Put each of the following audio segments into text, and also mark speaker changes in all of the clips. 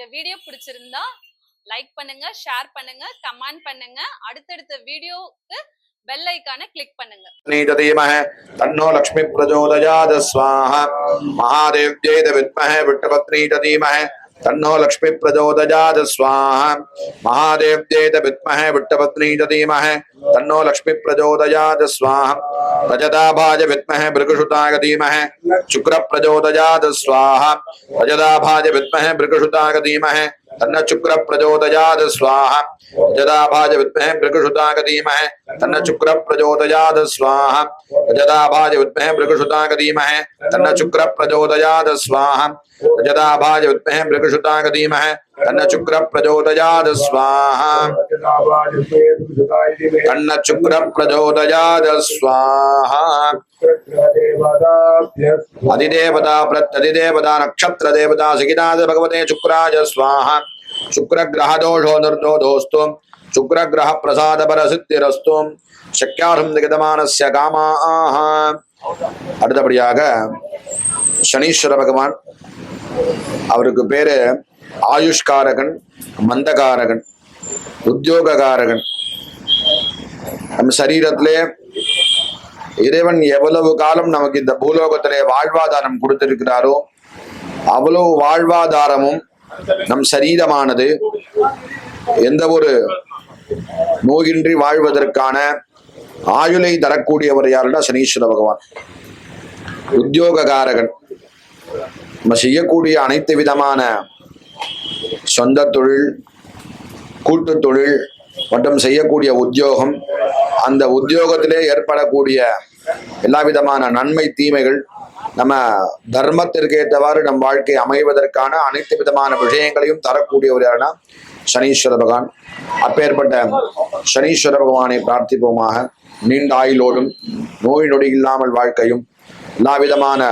Speaker 1: இந்த வீடியோ பிடிச்சிருந்தா லைக் பண்ணுங்க ஷேர் பண்ணுங்க கமெண்ட் பண்ணுங்க. அடுத்தடுத்த வீடியோக்கு பெல் ஐக்கான கிளிக் பண்ணுங்க.
Speaker 2: நீததீமஹ தன்னோ லக்ஷ்மி பிரஜோதயாத ஸ்வாஹ. மகாதேவ்யை வித்மஹ விட்டபத்னீ ததீமஹ तन्नो लक्ष्मी प्रचोदजात स्वाहा। महादेव देत विद्महे, विट्टपत्नी च धीमहे। तन्नो लक्ष्मी प्रचोदजात स्वाहा। रजताभाज विद्महे गतिमहे शुक्र प्रचोदजात स्वाहा। रजताभाज विद्महे भृगुसुताय धीमहि। तन्न चुक्र स्वाह। स्वाहा जदाभाज विद्महे भृगुषुताक धीमहे तन्न चुक्र स्वाह। स्वाहा जदाभाज विद्महे भृगुषुताक धीमहे तन्न चुक्र स्वाह। स्वाहा जदाभाज विद्महे भृगुषुताक धीमहे तन्न शुक्र प्रचोदयात् स्वाहा तन्न शुक्र प्रचोदयात् स्वाहा अधिदेवता प्रत्यधिदेवता नक्षत्र देवता सहिताद भगवते शुक्राय स्वाहा शुक्र ग्रह दोषो निर्दोधोस्तु शुक्र ग्रह प्रसाद परसिद्धिरस्तु शक्यार्हं निगतमानस्य कामाः அடுத்தபடியாக சனீஸ்வர பகவான் அவருக்கு பேரு ஆயுஷ்காரகன் மந்தகாரகன் உத்தியோககாரகன். நம்ம சரீரத்திலே இறைவன் எவ்வளவு காலம் நமக்கு இந்த பூலோகத்திலே வாழ்வாதாரம் கொடுத்திருக்கிறாரோ அவ்வளவு வாழ்வாதாரமும் நம் சரீரமானது எந்த ஒரு நோயின்றி வாழ்வதற்கான ஆயுளை தரக்கூடியவர் யாருன்னா சனீஸ்வர பகவான். உத்தியோககாரகன். நம்ம செய்யக்கூடிய அனைத்து விதமான சொந்த தொழில் கூட்டு தொழில் மற்றும் செய்யக்கூடிய உத்தியோகம் அந்த உத்தியோகத்திலே ஏற்படக்கூடிய எல்லா விதமான நன்மை தீமைகள் நம்ம தர்மத்திற்கு ஏற்றவாறு நம் வாழ்க்கை அமைவதற்கான அனைத்து விதமான விஷயங்களையும் தரக்கூடியவர் யாருன்னா சனீஸ்வர பகவான். அப்பேற்பட்ட சனீஸ்வர பகவானை பிரார்த்திப்போமாக நீண்ட ஆயுளோடும் நோய் நொடி இல்லாமல் வாழ்க்கையும் எல்லா விதமான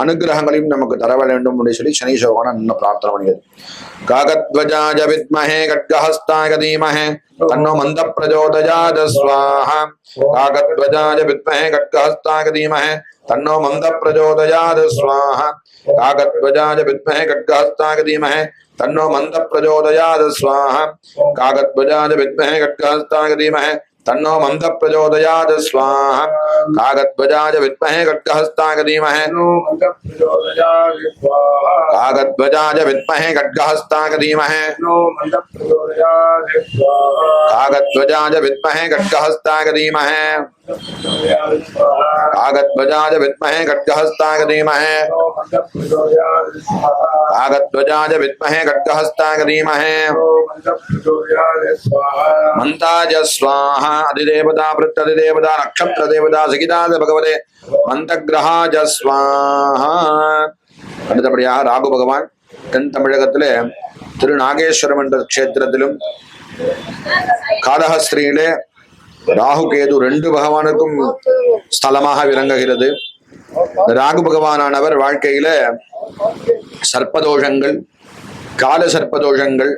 Speaker 2: அனுகிரகங்களையும் நமக்கு தர வேண்டும் என்று சொல்லி சனீஸ்வர பகவான் இன்னும் பிரார்த்தனை பண்ணியது காகத்வஜாஜ வித்மஹே கட்கஹஸ்தாய தீமஹே தன்னோ மந்த பிரஜோதயாத ஸ்வாஹா காகத்வஜாஜ வித்மஹே கட்கஹஸ்தாய தீமஹே தன்னோ மந்த பிரஜோதயாத ஸ்வாஹா காகத்வஜாஜ வித்மஹே கட்கஹஸ்தாய தீமஹே தன்னோ மந்த பிரஜோதயாத ஸ்வாஹா காகத்வஜாஜ வித்மஹே கட்கஹஸ்தாய தீமஹே तन्नो मंद प्रचोदयाद स्वाहा। कागध्वजाय विद्महे खड्गहस्ताय धीमहि। कागध्वजाय विद्महे खड्गहस्ताय धीमहि। कागध्वजाय विद्महे खड्गहस्ताय धीमहि। आगत बजाज विद्महे खड्गहस्ताय धीमहे। आगत बजाज विद्महे खड्गहस्ताय धीमहे। मंताज स्वाहा, अधिदेवता वृत्त अधिदेवता नक्षत्र देवता सगिता भगवते मन्तग्रहाज स्वाहा। அடுத்தபடியாக ராகு பகவான் தென் தமிழகத்திலே திரு நாகேஸ்வரம் என்ற கஷேத்திரத்திலும் காடகஸ்திரியிலே ராகு கேது ரெண்டு பகவானுக்கும் ஸ்தலமாக விளங்குகிறது. இந்த ராகு பகவானானவர் வாழ்க்கையில சர்ப்பதோஷங்கள் கால சர்ப்பதோஷங்கள்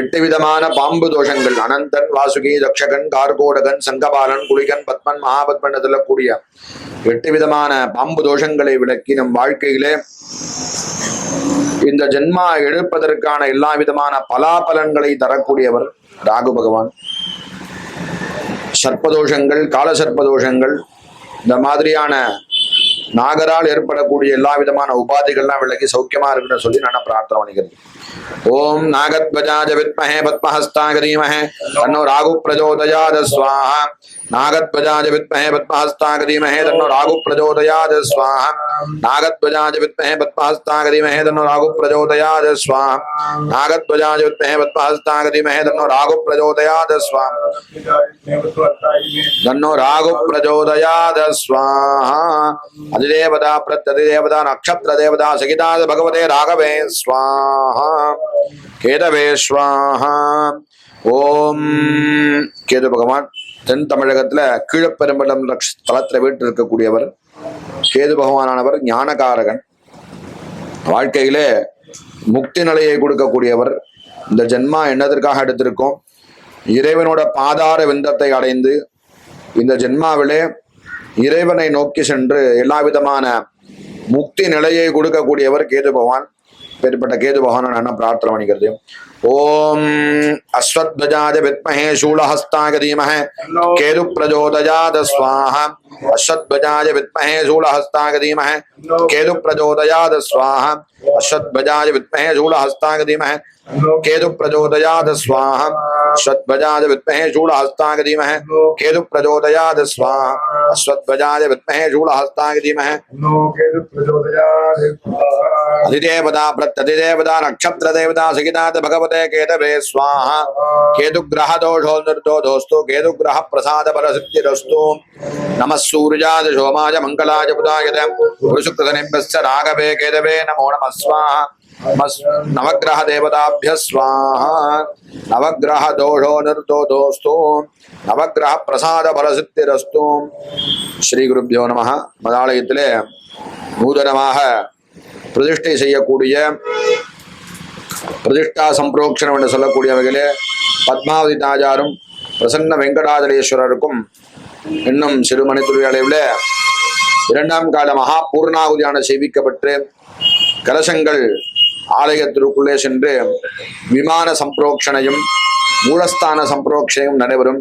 Speaker 2: எட்டு விதமான பாம்பு தோஷங்கள் அனந்தன் வாசுகி தக்ஷகன் கார்கோடகன் சங்கபாலன் குளிகன் பத்மன் மகாபத்மன் சொல்லக்கூடிய எட்டு விதமான பாம்பு தோஷங்களை விளக்கி நம் வாழ்க்கையிலே இந்த ஜென்மா எழுப்பதற்கான எல்லா விதமான பலாபலன்களை தரக்கூடியவர் ராகு பகவான். சர்ப்பதோஷங்கள் கால சர்ப்பதோஷங்கள் இந்த மாதிரியான நாகரால் ஏற்படக்கூடிய எல்லா விதமான உபாதிகள்லாம் விலகி சௌக்கியமா இருக்குன்னு சொல்லி நான் பிரார்த்தனை பண்ணிக்கிறேன். ஓம் நாகத்வஜாஜ வித்மஹே பத்மஹஸ்தாகரீமஹே. தன்னோ ராகு பிரஜோதயாத சுவாஹா நாகத்வஜாஜ வித்மஹே பத்மஹஸ்தாய தீமஹே தன்னோ ராகு பிரஜோதயாத ஸ்வாஹா நாகத்வஜாஜ வித்மஹே பத்மஹஸ்தாய தீமஹே தன்னோ ராகு பிரஜோதயாத ஸ்வாஹா நாகத்வஜாஜ வித்மஹே பத்மஹஸ்தாய தீமஹே தன்னோ ராகு பிரஜோதயாத ஸ்வாஹா தன்னோ ராகு பிரஜோதயாத ஸ்வாஹா அதிதேவதா பிரத்யதிதேவதா நக்ஷத்திர தேவதா சகிதாத பகவதே ராகவே ஸ்வாஹா கேதவே ஸ்வாஹா ஓம் கேது பகவான் தென் தமிழகத்துல கீழப்பெரும்பலம் தளத்துல வீட்டு இருக்கக்கூடியவர் கேது பகவானவர் ஞானகாரகன். வாழ்க்கையிலே முக்தி நிலையை கொடுக்கக்கூடியவர். இந்த ஜென்மா என்னதற்காக எடுத்திருக்கோம்? இறைவனோட பாதார விந்தத்தை அடைந்து இந்த ஜென்மாவிலே இறைவனை நோக்கி சென்று எல்லா விதமான முக்தி நிலையை கொடுக்கக்கூடியவர் கேது பகவான். பேர்பட்ட கேது பகவான என்ன பிரார்த்தனை பண்ணிக்கிறது ओम अश्वध्वजाज विमहे शूलहस्ताय धीमहे केतु प्रचोदयाद स्वाहा। अश्वध्वजाज विमहे शूलहस्ताय धीमहे केतु प्रचोदयाद स्वाहा। अश्वध्वजाज विमहे शूलहस्ताय धीमहे केतु प्रचोदयाद स्वाहा। अश्वध्वजाज विमहे शूलहस्ताय धीमहे केतु प्रचोदयाद स्वाहा। अश्वध्वजाज विमहे शूलहस्ताय
Speaker 3: धीमहे केतु प्रचोदयाद
Speaker 2: अधिदेवता प्रत्यधिदेवता नक्षत्र देवता सहिता भगवत केतवे स्वाहा केतुग्रह दोषो निर्दोषोस्तु केतुग्रह प्रसाद परसिद्धिरस्तु नमः सूर्याय सोमाय मङ्गलाय बुधाय पुरुषुकृतनिभ्यश्च राघवे केतवे नमो नमः स्वाहा नमस्- नवग्रह देवताभ्यः स्वाहा नवग्रह दोषो निर्दोषोस्तु नवग्रह प्रसाद परसिद्धिरस्तु ஸ்ரீகுருப்பியோ நம மதாலயத்திலே நூதனமாக பிரதிஷ்டை செய்யக்கூடிய பிரதிஷ்டா சம்பிரோக்ஷணம் என்று சொல்லக்கூடிய வகையிலே பத்மாவதி தாஜாரும் பிரசன்ன வெங்கடாதலேஸ்வரருக்கும் இன்னும் சிறுமணி துறை அளவில் இரண்டாம் கால மகா பூர்ணாகுதியான செய்விக்கப்பட்டு கலசங்கள் ஆலயத்திற்குள்ளே சென்று விமான சம்பிரோக்ஷணையும் மூலஸ்தான சம்பிரோக்ஷணையும் நடைபெறும்.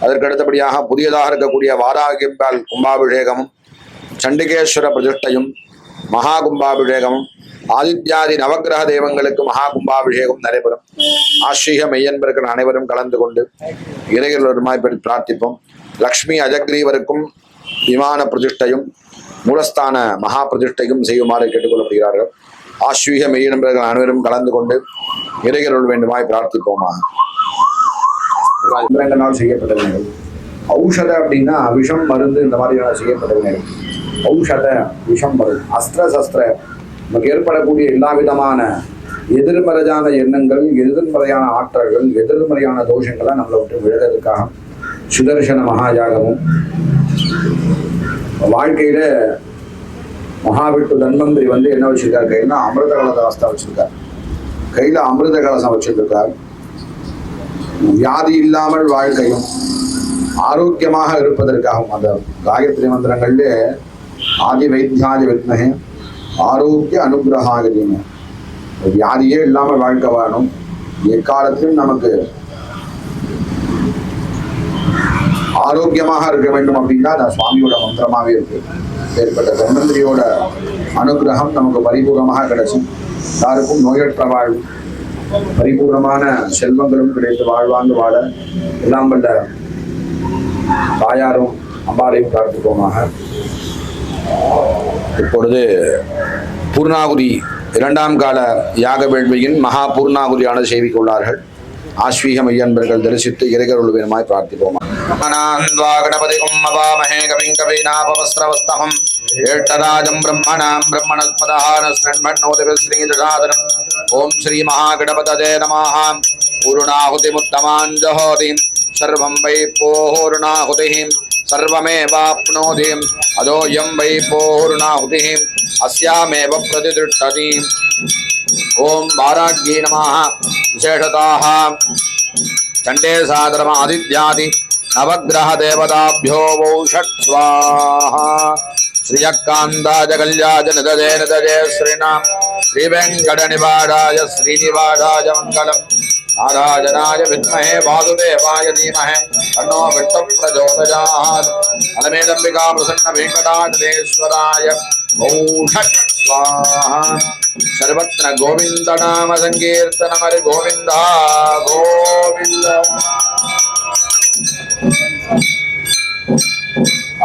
Speaker 2: அதற்கு அடுத்தபடியாக புதியதாக இருக்கக்கூடிய வாராகிம்பால் கும்பாபிஷேகமும் சண்டிகேஸ்வர பிரதிஷ்டையும் மகா கும்பாபிஷேகமும் ஆதித்யாதி நவக்கிரக தெய்வங்களுக்கு மகா கும்பாபிஷேகம் நடைபெறும். ஆஸ்ரீக மெய்யன்பர்கள் அனைவரும் கலந்து கொண்டு இறைகளுமாய் பெற்று பிரார்த்திப்போம். லக்ஷ்மி அஜக்ரீவருக்கும் விமான பிரதிஷ்டையும் மூலஸ்தான மகா பிரதிஷ்டையும் செய்யுமாறு கேட்டுக்கொள்ளப்படுகிறார்கள். ஆஸ்வீக மெய்யன்பர்கள் அனைவரும் கலந்து கொண்டு இறைகளுள் வேண்டுமாய் பிரார்த்திப்போமா? ரெண்டு நாள் செய்யப்பட்ட வினைகள் ஔஷத அப்படின்னா விஷம் மருந்து இந்த மாதிரியான செய்யப்பட்ட வினைகள் ஔஷத விஷம் மருந்து அஸ்திர சஸ்திர நமக்கு ஏற்படக்கூடிய எல்லா விதமான எதிர்மறையான எண்ணங்கள் எதிர்மறையான ஆற்றல்கள் எதிர்மறையான தோஷங்களை நம்மளை விட்டு விழுறதுக்காக சுதர்சன மகாயாகமும் வாழ்க்கையில மகாவிட்டு தன்வந்திரி வந்து என்ன வச்சிருக்காரு? கையில அமிர்த கலதாஸ்தா வச்சிருக்கார். கையில அமிர்த கலசம் வச்சிருக்கார் வியாதி இல்லாமல் வாழ்க்கையும் ஆரோக்கியமாக இருப்பதற்காகவும் அந்த காயத்ரி மந்திரங்கள்ல ஆதி வைத்தியாதி வித்மகே ஆரோக்கிய அனுகிரகாகதீங்க வியாதியே இல்லாமல் வாழ்க்கை வாழணும் எக்காலத்திலும் நமக்கு ஆரோக்கியமாக இருக்க வேண்டும் அப்படின்னா அது சுவாமியோட மந்திரமாவே இருக்கு. ஏற்பட்ட தன்வந்திரியோட அனுகிரகம் நமக்கு பரிபூர்ணமாக கிடைச்சும். யாருக்கும் நோயற்ற வாழ்வு பரிபூர்ணமான செல்வங்களும் கிடைத்து வாழ்வாங்க வாழ எல்லாம் வல்ல தாயாரும் அம்பாலையும் பிரார்த்திப்போமாக இப்பொழுது பூர்ணாகுரி இரண்டாம் கால யாக வேள்வியின் மகா பூர்ணாகுரியானது செய்விக்கொள்ளார்கள் ஆஸ்வீகம் ஐயன்பர்கள் தரிசித்து இறைகருள்வீனமாய் பிரார்த்திப்போம். பிரம்மணாம் பிரம்மணஸ்மதானஸ்ரீஜாதனம் ஓம் ஸ்ரீ மகாகணபதே நமாக பூருணாஹுதிமுத்தமாஞ்சோதிம் सर्वं वै पोहोरुणाहुतिः सर्वमेवाप्नोति अदोऽयं वै पूर्णाहुतिः अस्यामेव प्रतिदृष्टति। ॐ वाराग्ये नमः। विशेषताः। चण्डे सादरमादित्यादि नवग्रहदेवताभ्यो वौ षट् स्वाहा निदजे श्रीणां श्रीवेङ्कटनिवाडाय श्रीनिवाडाय मङ्गलम्। नारायणाय विद्महे वासुदेवाय धीमहि, तन्नो विष्णु प्रचोदयात्। अलमेदम्बिका प्रसन्न वेङ्कटाचलेश्वराय औषट् स्वाहा। सर्वत्र गोविन्दनाम सङ्कीर्तनमरि गोविन्दा, गोविन्द।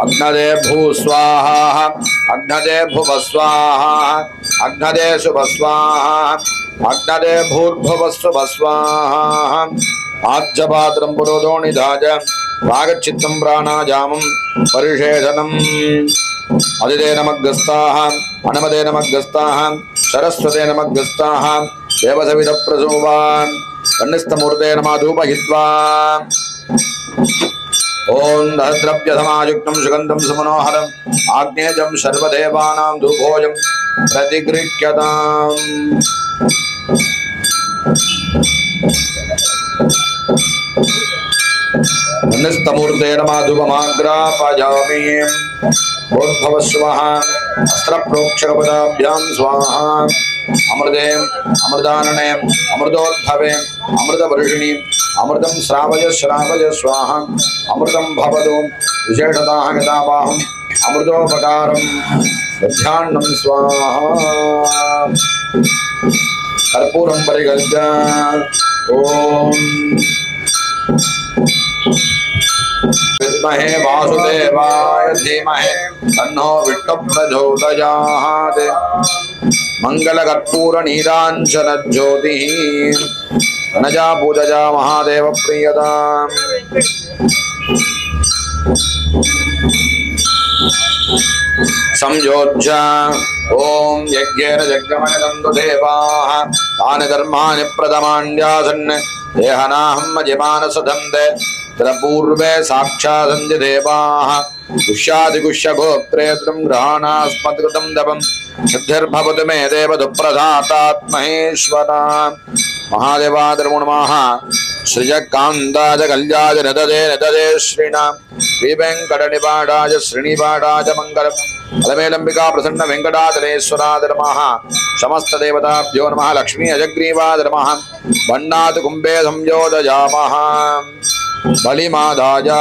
Speaker 2: अग्नदे भूस्वाहा अग्नदे भुवस्वाहा अग्नदे शुभस्वाहा। अग्नरे भूर्भवस्व भूर्भवस्वस्वाहा आज्यपात्रं पुरोदोणिधाज वागच्छित्तं प्राणायामं परिषेधनम्। अदिदेनमग्रस्ताः अनमदेनमग्रस्ताः सरस्वतेनमग्रस्ताः देवसविधप्रसोवान् कण्णिस्तमूर्तेनमाधूपहित्वा ॐ दहद्रव्यसमायुक्तं सुगन्धं सुमनोहरम्, आग्नेयं सर्वदेवानां धूभोजं प्रतिगृह्यताम्। नस्तमूर्ते नमः धूपमाग्रापयामि भोद्भवस्वः अस्त्रप्रोक्षकपदाभ्यां स्वाहा। अमृते अमृतानने अमृतोद्भवे अमृतवर्षिणि अमृतं श्रावय श्रावय स्वाहा। अमृतं भवतु विशेषतः गतावाहम् अमृतोपकारं स्वाहा। कर्पूरं परिगद्य ॐ। विद्महे वासुदेवाय धीमहि तन्नो विष्णुप्रचोदयात् मङ्गलकर्पूरनीराञ्जनज्योतिः नजा पूजजा महादेवप्रियताम् संयोज्य ॐ यज्ञेन यज्ञमयदन्तु देवाः तानि धर्माणि प्रथमाण्ड्यासन् देहनाहं मजिमानसदन्ते पूर्वे साक्षादन्ति देवाः गुष्यादिगुष्यगोत्रे त्रिं ग्रहाणास्मद्कृतं சித்திர்பவது மே தேவதுப்பிரதாத்தாத்மஹேஸ்வரா மகாதேவாதிரமுணமாக ஸ்ரீயகாந்தாஜ கல்யாஜ நததே நததே ஸ்ரீணாம் ஸ்ரீவெங்கட நிபாடாஜ ஸ்ரீனிபாடாஜ மங்களம் பலமேலம்பிகா பிரசன்ன வெங்கடாதலேஸ்வராதரமாக சமஸ்தேவதாபியோ நம லக்ஷ்மி அஜக்ரீவாதரமாக வண்ணாது கும்பே சம்யோதயாமஹாம் பலிமாதாஜா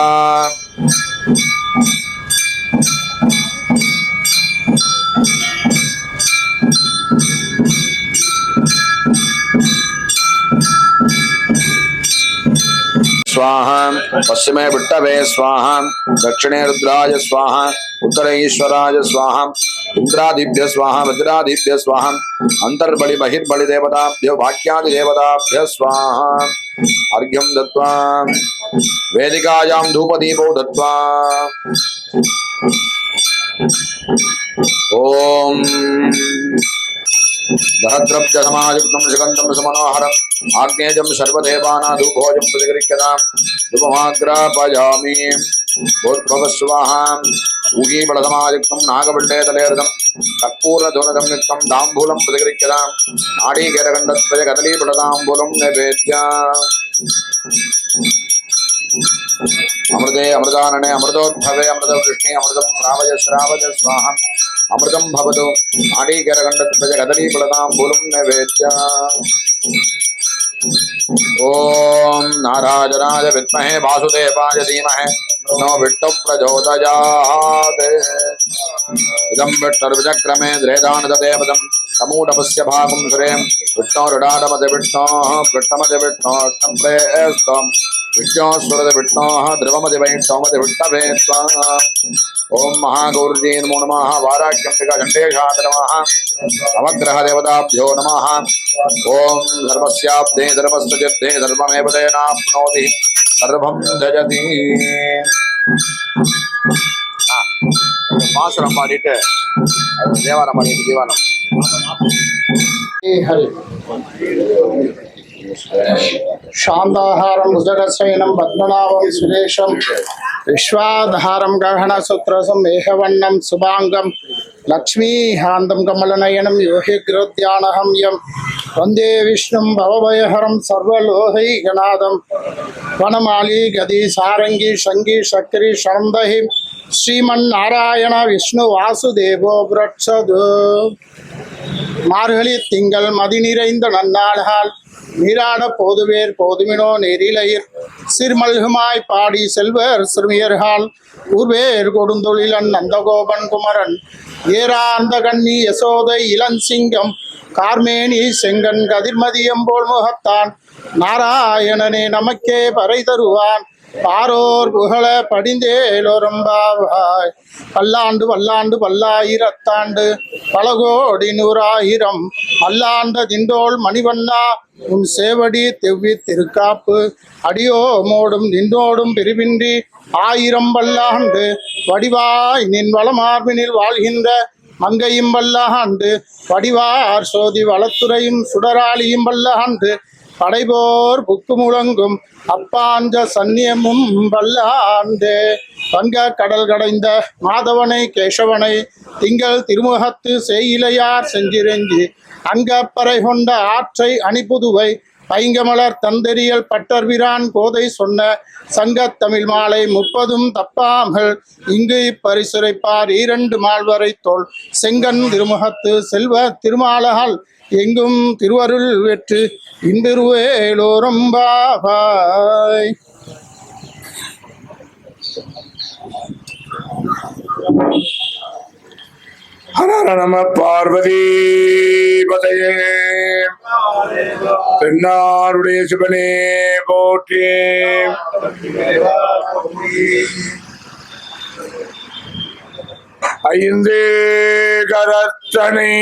Speaker 2: स्वाहा पश्चिमे विट्टवे स्वाहा दक्षिणे रुद्राय स्वाहा उत्तरे ईश्वराय स्वाहा इन्द्रादिभ्य स्वाहा वज्रादिभ्य स्वाहा अंतर्बलि बहिर्बलि देवताभ्यो भाग्यादि देवताभ्य स्वाहा अर्घ्यं दत्त्वा। वेदिकायां धूपदीपो दत्त्वा। ॐ दहद्रव्यसमायुक्तं सुगन्धं सुमनोहरम्। ஆக்னேஜம் சர்வதேவானாதூபோஜம் பிரதிகரிக்கதாம் துபமாகிராபயாமி போத்பவஸ்வாஹாம் ஊகீபலதமாயுக்தம் நாகபண்டேதலேரதம் கற்பூரதுனதம் யுக்தம் தாம்பூலம் பிரதிகரிக்கதாம் நாடீகரகண்டத்வய கதலீபலதாம்பூலம் நைவேத்யா அமிர்தே அமிர்தானனே அமிர்தோத்பவே அமிர்த கிருஷ்ணே அமிர்தம் ஸ்ராவய ஸ்ராவய ஸ்வாஹம் अमृतम भवतु। आडीकरकण्डस्य कदलीफलतां बुलुं मे वेत्या ॐ नाराजराज विद्महे वासुदेवाय धीमहे। नो विट्टु प्रचोदयात्। इदं विट्टर्विचक्रमे द्रेदानदेवदम् समूडपस्य भागं श्रेयं विष्णोरुडाडमदिविष्णोः पृष्ठमदिविष्णोष्टम्प्रेस्तं विष्णोस्वरदिविष्णोः ध्रुवमदिवैष्णोमदिविष्णवे स्वाहा। ॐ महागौर्जी नमो नमः वाराक्यम्बिकाखण्डेशाद नमः, नवग्रहदेवताभ्यो नमः। ॐ धर्मस्याब्धे धर्मस्य चिद्धे धर्ममेव तेनाप्नोति सर्वं जयति பாசுரம் பாடிட்டு தேவாரம் பாடிட்டு தீவானம்
Speaker 4: ஹரி. शान्ताहारं भुजगशयनं पद्मनाभं सुरेशं विश्वाधारं ग्रहणसूत्रसं मेघवन्नं शुभाङ्गं लक्ष्मीहान्तं कमलनयनं योगिगृध्यानहं यं वन्दे विष्णुं भवभयहरं सर्वलोहैकनादं वनमाली गदी सारङ्गी शङ्गी शक्री शरन्दहि ஸ்ரீமன்னாராயண விஷ்ணு வாசுதேவோ புரட்சது மார்கழி திங்கள் மதி நிறைந்த நன்னாள்கள் நீராட போதுவேர் போதுமினோ நெறிலையிர் சிறுமல்குமாய் பாடி செல்வர் சிறுமியர்கால். ஊர்வேர் கொடுந்தொழிலன் நந்தகோபன் குமரன். ஏரார்ந்த கண்ணி யசோதை இளஞ்சிங்கம். கார்மேனி செங்கன் கதிர்மதியம் போல் முகத்தான். நாராயணனே நமக்கே பறை தருவான். பாரோர் புகழ படிந்தேலோரம்பாவாய் பல்லாண்டு பல்லாண்டு பல்லாயிரத்தாண்டு பல கோடி நூறாயிரம். பல்லாண்ட திண்டோள் மணிவண்ணா உன் சேவடி தெவ்வி திருக்காப்பு. அடியோ மோடும் நின்றோடும் பிரிவின்றி ஆயிரம் பல்லாண்டு. வடிவாய் நின் வளமார்பினில் வாழ்கின்ற மங்கையும் பல்லாண்டு. வடிவார் சோதி வளத்துறையும் சுடராளியும் பல்லாண்டு. படைபோர் புக்கு முழங்கும் அப்பாஞ்ச சந்நியமும் வல்லாண்டே. வங்க கடல் கடைந்த மாதவனை கேசவனை திங்கள் திருமுகத்து செய்யிலையார் செஞ்சிரஞ்சி அங்கப்பறை கொண்ட ஆற்றை அணிப்புதுவை பைங்கமலர் தந்தெறியல் பட்டர்பிரான் கோதை சொன்ன சங்கத் தமிழ் மாலை முப்பதும் தப்பாமல் இங்கு இப்பரிசுரைப்பார் இரண்டு மால்வரை தோல். செங்கன் திருமுகத்து செல்வ திருமாலகால் எங்கும் திருவருள் வெற்று இன்பிருவேலோரம்பாவாய்
Speaker 3: ஹர நம பார்வதி பதையே. தென்னாருடைய சிவனே போற்றே. ஐந்து கரத்தனை.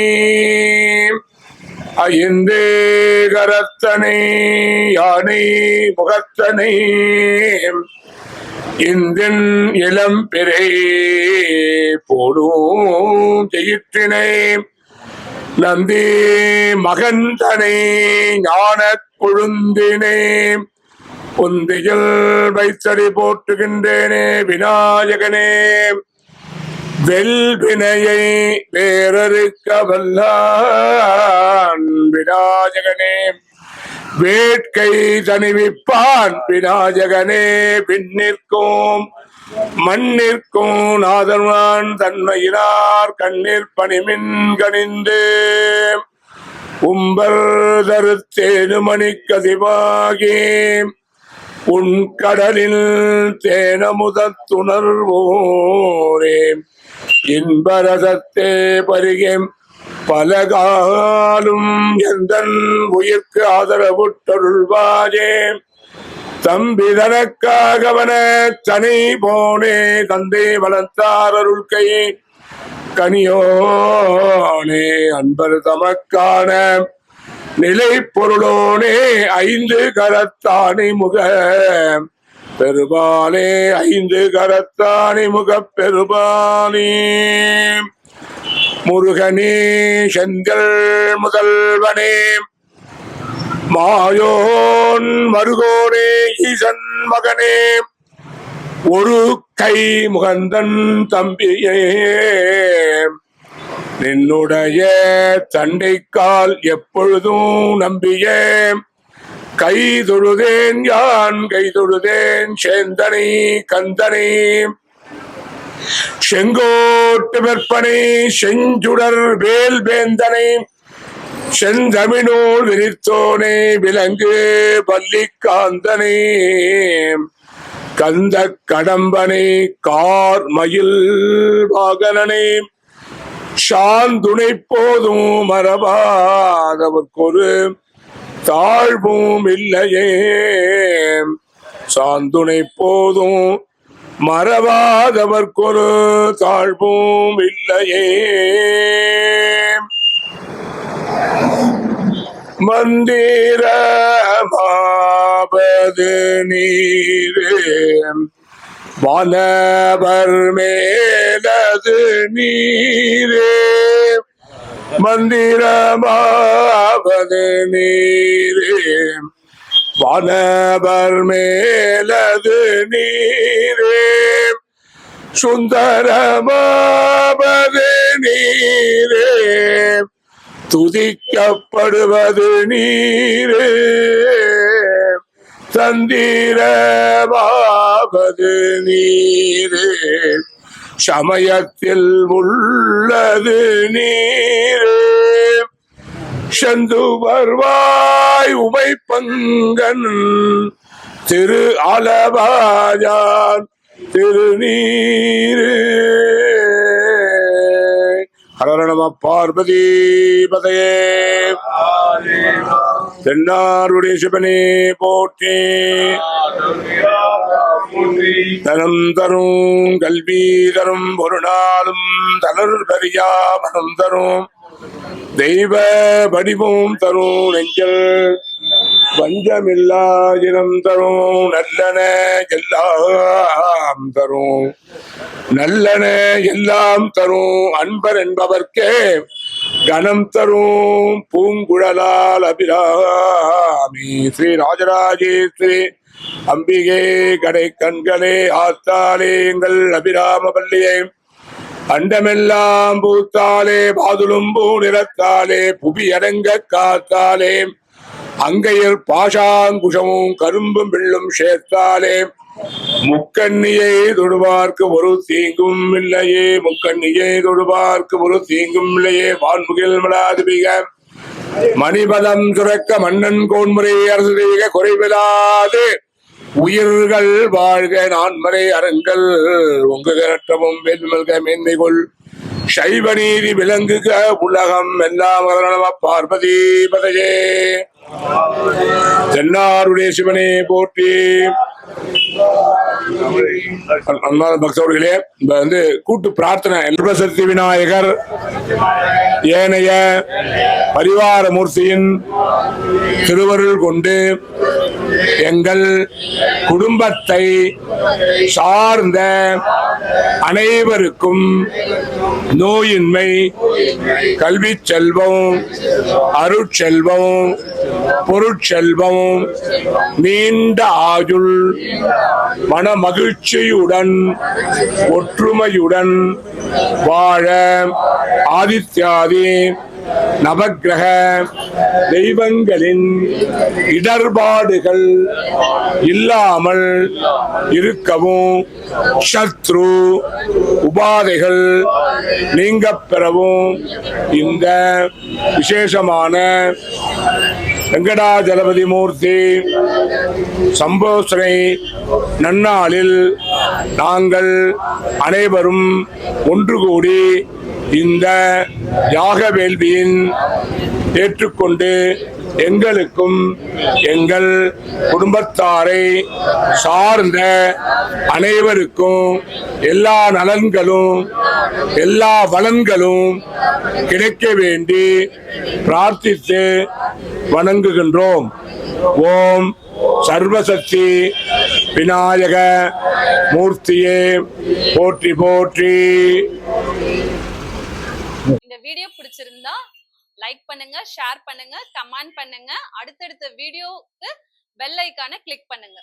Speaker 3: ஐந்து கரத்தனை யானை முகத்தனை இந்தின் இளம் பிறை போடும் ஜெயித்தினை. நந்தி மகந்தனை ஞான கொழுந்தினை உந்தியில் வைத்தறி போட்டுகின்றேனே விநாயகனே. வெல்வினையை வேறறுக்க வல்லான் விநாயகனே. வேட்கை தணிவிப்பான் விநாயகனே பின்னிற்கும் மண்ணிற்கும் நாதன்வான் தன்மையினார் கண்ணீர் பணிமின் கணிந்து உம்பர் தருத்தேனுமணி கதிவாகி உன் கடலில் தேனமுதத்துணர்வோரே இன்பரசத்தே பருகேம். பலகாலும் எந்தன் உயிர்க்கு ஆதரவுட்டருள்வாரே தம்பிதனக்காகவன தனி போனே தந்தை வளர்த்தார் அருள்கை கனியோனே அன்பர் தமக்கான நிலை பொருளோனே ஐந்து கரத்தானை முக. பெருமானே ஐந்து கரத்தானை முக பெருபானே முருகனே செந்தல் முதல்வனே. மாயோன் மருகோனே ஈசன் மகனே. ஒரு கை முகந்தன் தம்பியே. நின்னுடைய தண்டைக்கால் எப்பொழுதும் நம்பியே கை தொழுதேன் யான் கை தொழுதேன் சேந்தனை கந்தனை. செங்கோட்டு வெப்பனை செஞ்சுடர் வேல் வேந்தனை செந்தமிழோல் விரித்தோனே விலங்கு பள்ளிக்காந்தனை கந்த கடம்பனை கார் மயில் வாகனனை. சாந்துணை போதும் மரபாதவர்க்கொரு தாழ்வும் இல்லையே. சாந்துணை போதும் மறவாதவர்க்கொரு தாழ்வும் இல்லையே. மந்திரமாவது நீரே. வானவர் மேலது நீரே. மந்திரமாவது நீரே. வனவர் மேலது நீரே. சுந்தரமாவது நீரே. துதிக்கப்படுவது நீரே. தந்திரமாவது நீரே. சமயத்தில் உள்ளது நீரே. செந்து வருவாய் உமை பங்கன். திரு அளவாயான் திருநீரே ஹர நம பார்வதி பதையே. தென்னாருடைய சிவனே போற்றே. தனம் தரும் கல்வி தரும் ஒரு நாளும் தளர் பரியா மனம் தரும். தெய்வ வடிவம் தரும் நெஞ்சல் வஞ்சமில்லா இனம் தரும் நல்லன எல்லாம் தரும். நல்லன எல்லாம் தரும் அன்பர் என்பவர்க்கே கணம் தரும் பூங்குழலால் அபிராமி ஸ்ரீ ராஜராஜேஸ்வரி அம்பிகே கடை கண்களே ஆத்தாலே எங்கள் அபிராம பள்ளியை. அண்டமெல்லாம் பூத்தாலே பாதுளும் பூ நிறத்தாலே புவி அடங்க காத்தாலே. அங்கையில் பாஷாங்குஷமும் கரும்பும் வெள்ளும் சேர்த்தாலே. முக்கண்ணியை தொடுவார்க்கு ஒரு தீங்கும் இல்லையே. முக்கண்ணியை தொடுவார்க்கு ஒரு தீங்கும் இல்லையே. வான்முகில் மலாதிபிக மணிபதம் சுரக்க மன்னன் கோன்முறை அரசு செய்க குறைவிலாது. உயிர்கள் வாழ்க நான்மறை அறங்கள் உங்க வேண்மல்க மேன்மை கொள் சைவ நீதி விலங்குக உலகம் எல்லாம் பார்வதி பதையே. தென்னாருடைய சிவனே போற்றி. பக்தவர்களே இந்த வந்து கூட்டு பிரார்த்தனை. சக்தி விநாயகர் ஏனைய பரிவார மூர்த்தியின் திருவருள் கொண்டு எங்கள் குடும்பத்தை சார்ந்த அனைவருக்கும் நோயின்மை கல்வி செல்வம் அருட்செல்வம் பொருட்செல்வம் நீண்ட ஆயுள் மன மகிழ்ச்சியுடன் ஒற்றுமையுடன் வாழ ஆதித்யாதி நவக்கிரக தெய்வங்களின் இடர்பாடுகள் இல்லாமல் இருக்கவும் சத்ரு உபாதைகள் நீங்க பெறவும் இந்த விசேஷமான வெங்கடாஜலபதி மூர்த்தி. சம்போசனை நன்னாளில் நாங்கள் அனைவரும் ஒன்று கூடி இந்த யாக வேள்வியின் ஏற்றுக்கொண்டு எங்களுக்கும் எங்கள் குடும்பத்தாரை சார்ந்த அனைவருக்கும் எல்லா நலன்களும் எல்லா வளன்களும் கிடைக்க வேண்டி பிரார்த்தித்து வணங்குகின்றோம். ஓம் சர்வசக்தி விநாயக மூர்த்தியே போற்றி போற்றி.
Speaker 1: இந்த வீடியோ பிடிச்சிருந்தா லைக் பண்ணுங்க ஷேர் பண்ணுங்க கமெண்ட் பண்ணுங்க. அடுத்தடுத்த வீடியோக்கு பெல் ஐக்கான கிளிக் பண்ணுங்க.